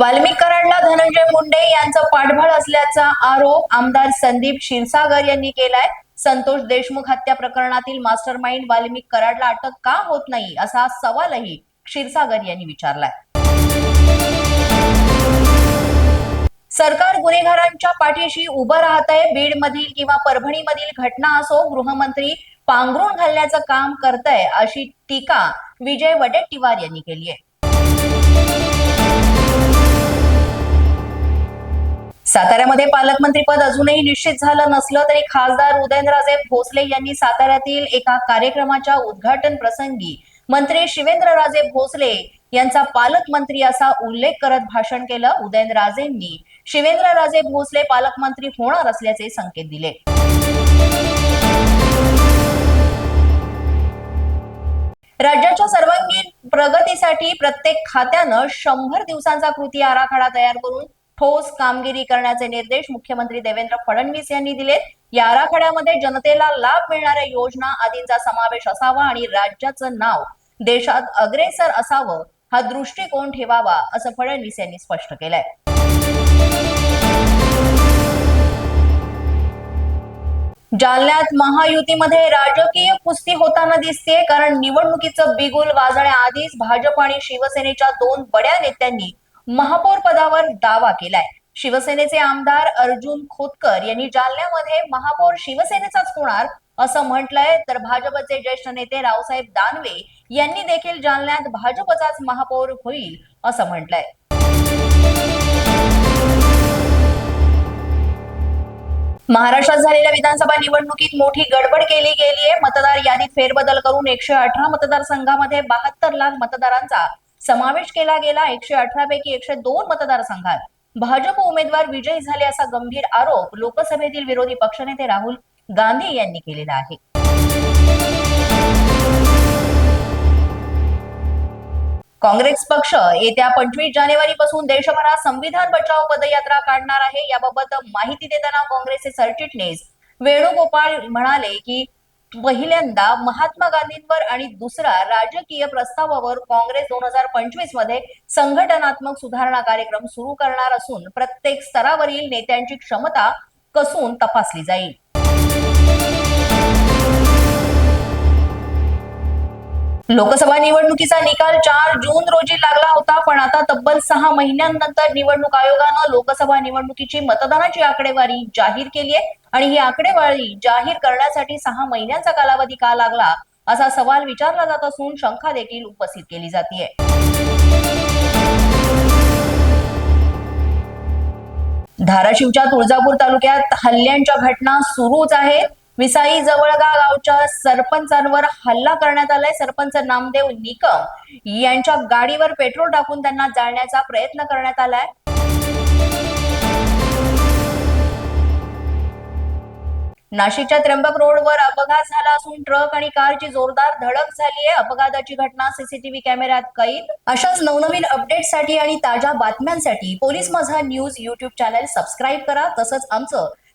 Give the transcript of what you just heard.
वाल्मिक कराडला धनंजय मुंडे यांचं पाठबळ असल्याचा आरोप आमदार संदीप क्षीरसागर यांनी केलाय. संतोष देशमुख हत्या प्रकरणातील मास्टर माइंड वाल्मिक कराडला अटक का होत नाही असा सवालही क्षीरसागर यांनी विचारलाय. सरकार गुन्हेगारांच्या पाठीशी उभं राहतंय बीड मधील किंवा परभणीमधील घटना असो गृहमंत्री पांघरून घालण्याचं काम करतय अशी टीका विजय वडेट्टीवार यांनी केली आहे साताऱ्यामध्ये पालकमंत्री पद अजूनही निश्चित झालं नसलं तरी खासदार उदयनराजे भोसले यांनी साताऱ्यातील एका कार्यक्रमाच्या उद्घाटन प्रसंगी मंत्री शिवेंद्रराजे भोसले यांचा पालकमंत्री असा उल्लेख करत भाषण केलं उदयनराजेंनी. शिवेंद्रराजे भोसले पालकमंत्री होणार असल्याचे संकेत दिले. राज्याच्या सर्वांगीण प्रगतीसाठी प्रत्येक खात्यानं शंभर दिवसांचा कृती आराखडा तयार करून ठोस कामगिरी करण्याचे निर्देश मुख्यमंत्री देवेंद्र फडणवीस यांनी दिलेत. या आराखड्यामध्ये जनतेला लाभ मिळणाऱ्या योजना आदींचा समावेश असावा आणि राज्याचं नाव देशात अग्रेसर असावं हा दृष्टिकोन ठेवावा असं फडणवीस यांनी स्पष्ट केलंय. जालन्यात महायुतीमध्ये राजकीय कुस्ती होताना दिसते कारण निवडणुकीचं बिगुल वाजण्याआधीच भाजप आणि शिवसेनेच्या दोन बड्या नेत्यांनी महापौर पदावर दावा केलाय. शिवसेनेचे आमदार अर्जुन खोतकर यांनी जालन्यामध्ये महापौर शिवसेनेचाच होणार असं म्हटलंय. तर भाजपचे ज्येष्ठ नेते रावसाहेब दानवे यांनी देखील जालन्यात भाजपचाच महापौर होईल असं म्हटलंय. महाराष्ट्रात झालेल्या विधानसभा निवडणुकीत मोठी गडबड केली गेली आहे मतदार यादीत फेरबदल करून एकशे अठरा मतदारसंघामध्ये बहात्तर लाख मतदारांचा समावेश केला गेला. एकशे अठरा पैकी एकशे दोन मतदारसंघात भाजप उमेदवार विजयी झाले असा गंभीर आरोप लोकसभेतील विरोधी पक्षनेते राहुल गांधी यांनी केलेला आहे. काँग्रेस पक्ष येत्या पंचवीस जानेवारी पासून देशभरात संविधान बचाव पदयात्रा काढणार आहे. याबाबत माहिती देताना काँग्रेसचे सरचिटणीस वेणुगोपाळ म्हणाले की पहिल्यांदा महात्मा गांधींवर आणि दुसरा राजकीय प्रस्तावावर काँग्रेस दोन हजार पंचवीसमध्ये संघटनात्मक सुधारणा कार्यक्रम सुरू करणार असून प्रत्येक स्तरावरील नेत्यांची क्षमता कसून तपासली जाईल. लोकसभा निवडणुकीचा निकाल चार जून रोजी लागला होता पण आता तब्बल सहा महिन्यांनंतर निवडणूक आयोगानं लोकसभा निवडणुकीची मतदानाची आकडेवारी जाहीर केली आहे. आणि ही आकडेवारी जाहीर करण्यासाठी सहा महिन्यांचा कालावधी का लागला असा सवाल विचारला जात असून शंका देखील उपस्थित केली जाते धाराशिवच्या तुळजापूर तालुक्यात हल्ल्यांच्या घटना सुरूच आहेत. विसाई जवळगा गावच्या सरपंचांवर हल्ला करण्यात आलाय. सरपंच नामदेव निकम यांच्या गाडीवर पेट्रोल टाकून त्यांना जाळण्याचा प्रयत्न करण्यात आलाय. नाशिकच्या त्र्यंबक रोडवर अपघात झाला असून ट्रक आणि कारची जोरदार धडक झाली आहे. अपघाताची घटना सीसीटीव्ही कॅमेऱ्यात कैद. अशाच नवनवीन अपडेटसाठी आणि ताज्या बातम्यांसाठी पोलीस माझा न्यूज युट्यूब चॅनल सबस्क्राईब करा. तसंच आमचं